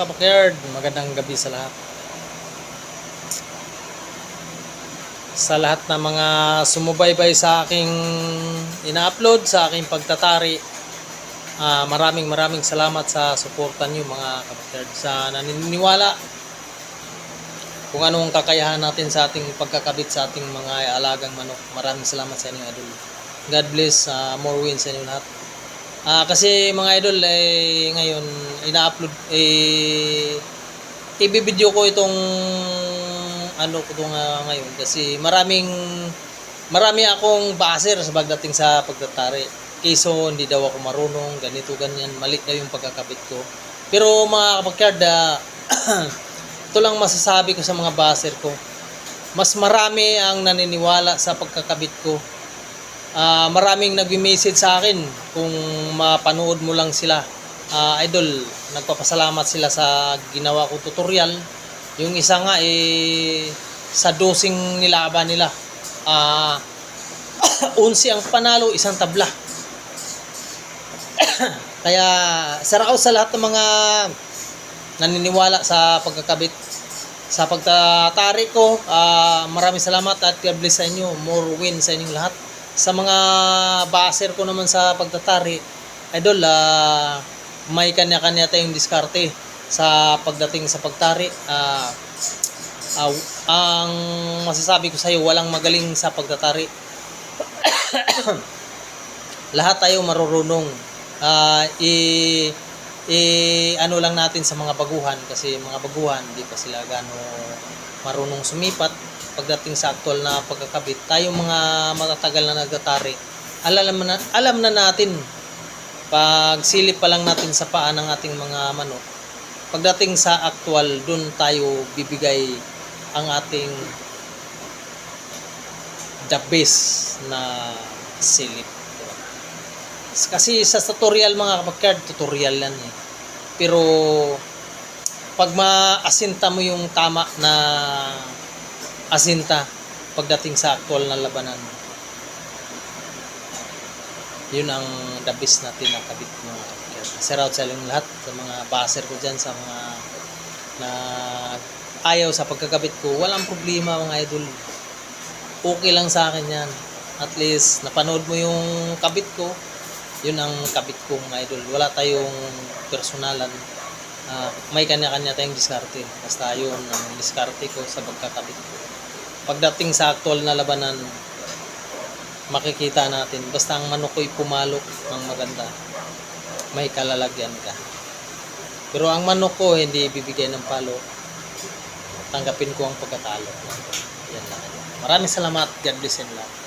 kapakyard, magandang gabi sa lahat. Sa lahat ng mga sumubaybay sa aking ina-upload, sa aking pagtatari, ah, maraming maraming salamat sa suporta niyo mga kapakyard. Sa naniniwala kung anong kakayahan natin sa ating pagkakabit sa ating mga alagang manok. Maraming salamat sa inyo, idol. God bless, ah, more wins sa inyo lahat. Ah, kasi mga idol eh ngayon ina-upload eh ibibideo ko itong ano ko itong ah, ngayon kasi maraming marami akong baser sa pagdating sa pagtatari. Kayso hindi daw ako marunong, ganito ganyan, mali daw yung pagkakabit ko. Pero mga kapakyard, ah, ito lang masasabi ko sa mga baser ko. Mas marami ang naniniwala sa pagkakabit ko Ah, maraming nag-message sa akin kung mapanood mo lang sila. Ah, idol, nagpapasalamat sila sa ginawa ko tutorial. Yung isa nga eh sa dosing nilaban nila. Ah, 11 ang panalo, isang tabla. Kaya sarao sa lahat ng mga naniniwala sa pagkakabit sa pagtatari ko. Ah, maraming salamat at God bless sa inyo. More win sa inyong lahat sa mga baser ko naman sa pagtatari, idol, ah, may kanya-kanya tayong diskarte sa pagdating sa pagtari. Ah, ah, ang masasabi ko sa iyo, walang magaling sa pagtatari. Lahat tayo marurunong. Ah, i, i ano lang natin sa mga baguhan kasi mga baguhan hindi pa sila gano marunong sumipat pagdating sa aktual na pagkakabit, tayong mga matatagal na nagtatari, alam na, alam na natin, pag silip pa lang natin sa paa ng ating mga manok, pagdating sa aktual, dun tayo bibigay ang ating the best na silip. Kasi sa tutorial mga kapagkard, tutorial yan eh. Pero pag maasinta mo yung tama na asinta pagdating sa aktual na labanan. Yun ang the best na tinakabit mga kapatid. Shout out sa lahat, sa mga baser ko dyan, sa mga na ayaw sa pagkakabit ko. Walang problema mga idol. Okay lang sa akin yan. At least, napanood mo yung kabit ko. Yun ang kabit ko mga idol. Wala tayong personalan. Ah, may kanya-kanya tayong diskarte. Basta yun ang diskarte ko sa pagkakabit ko pagdating sa aktual na labanan, makikita natin. Basta ang manok ko'y pumalok ng maganda, may kalalagyan ka. Pero ang manok ko hindi bibigay ng palo, tanggapin ko ang pagkatalo. Yan lang. Maraming salamat. God bless and love.